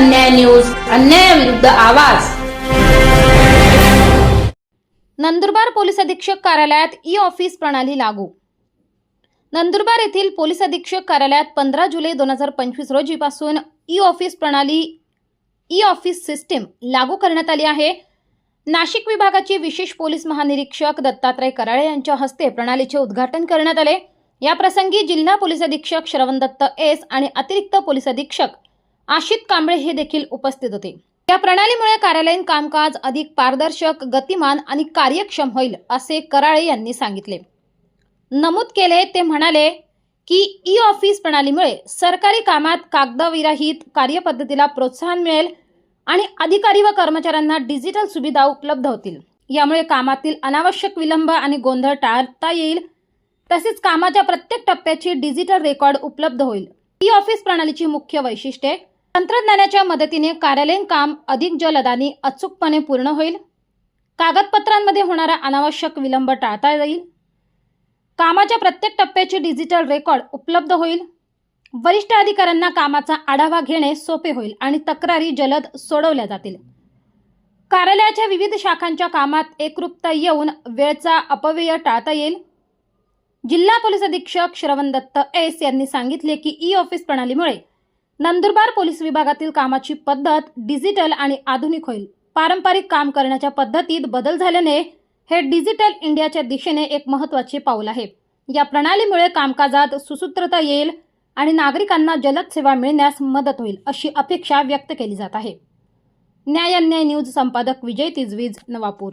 अन्याय न्यूज अन्यायाविरुद्ध आवाज. नंदुरबार पोलीस अधीक्षक कार्यालयात ई ऑफिस प्रणाली लागू. नंदुरबार येथील पोलीस अधीक्षक कार्यालयात पंधरा जुलै दोन हजार पंचवीस रोजीपासून ई ऑफिस प्रणाली ई ऑफिस सिस्टीम लागू करण्यात आली आहे. नाशिक विभागाचे विशेष पोलीस महानिरीक्षक दत्तात्रय कराळे यांच्या हस्ते प्रणालीचे उद्घाटन करण्यात आले. या प्रसंगी जिल्हा पोलीस अधीक्षक श्रवण दत्त एस आणि अतिरिक्त पोलीस अधीक्षक आशित कांबळे हे देखील उपस्थित होते. या प्रणालीमुळे कार्यालयीन कामकाज अधिक पारदर्शक गतिमान आणि कार्यक्षम होईल असे कराळे यांनी सांगितले. नमूद केले ते म्हणाले की ई ऑफिस प्रणालीमुळे सरकारी कामात कागदविरहित कार्यपद्धतीला प्रोत्साहन मिळेल आणि अधिकारी व कर्मचाऱ्यांना डिजिटल सुविधा उपलब्ध होतील. यामुळे कामातील अनावश्यक विलंब आणि गोंधळ टाळता येईल. तसेच कामाच्या प्रत्येक टप्प्याची डिजिटल रेकॉर्ड उपलब्ध होईल. ई ऑफिस प्रणालीची मुख्य वैशिष्ट्ये तंत्रज्ञानाच्या मदतीने कार्यालयीन काम अधिक जलद आणि अचूकपणे पूर्ण होईल. कागदपत्रांमध्ये होणारा अनावश्यक विलंब टाळता येईल. कामाच्या प्रत्येक टप्प्याची डिजिटल रेकॉर्ड उपलब्ध होईल. वरिष्ठ अधिकाऱ्यांना कामाचा आढावा घेणे सोपे होईल आणि तक्रारी जलद सोडवल्या जातील. कार्यालयाच्या विविध शाखांच्या कामात एकरूपता येऊन वेळचा अपव्यय टाळता येईल. जिल्हा पोलीस अधीक्षक श्रवण दत्त एस यांनी सांगितले की ई ऑफिस प्रणालीमुळे नंदुरबार पोलीस विभागातील कामाची पद्धत डिजिटल आणि आधुनिक होईल. पारंपरिक काम करण्याच्या पद्धतीत बदल झाल्याने हे डिजिटल इंडियाच्या दिशेने एक महत्त्वाचे पाऊल आहे. या प्रणालीमुळे कामकाजात सुसूत्रता येईल आणि नागरिकांना जलद सेवा मिळण्यास मदत होईल अशी अपेक्षा व्यक्त केली जात आहे. न्याय न्याय न्यूज संपादक विजय तिजवीज नवापूर.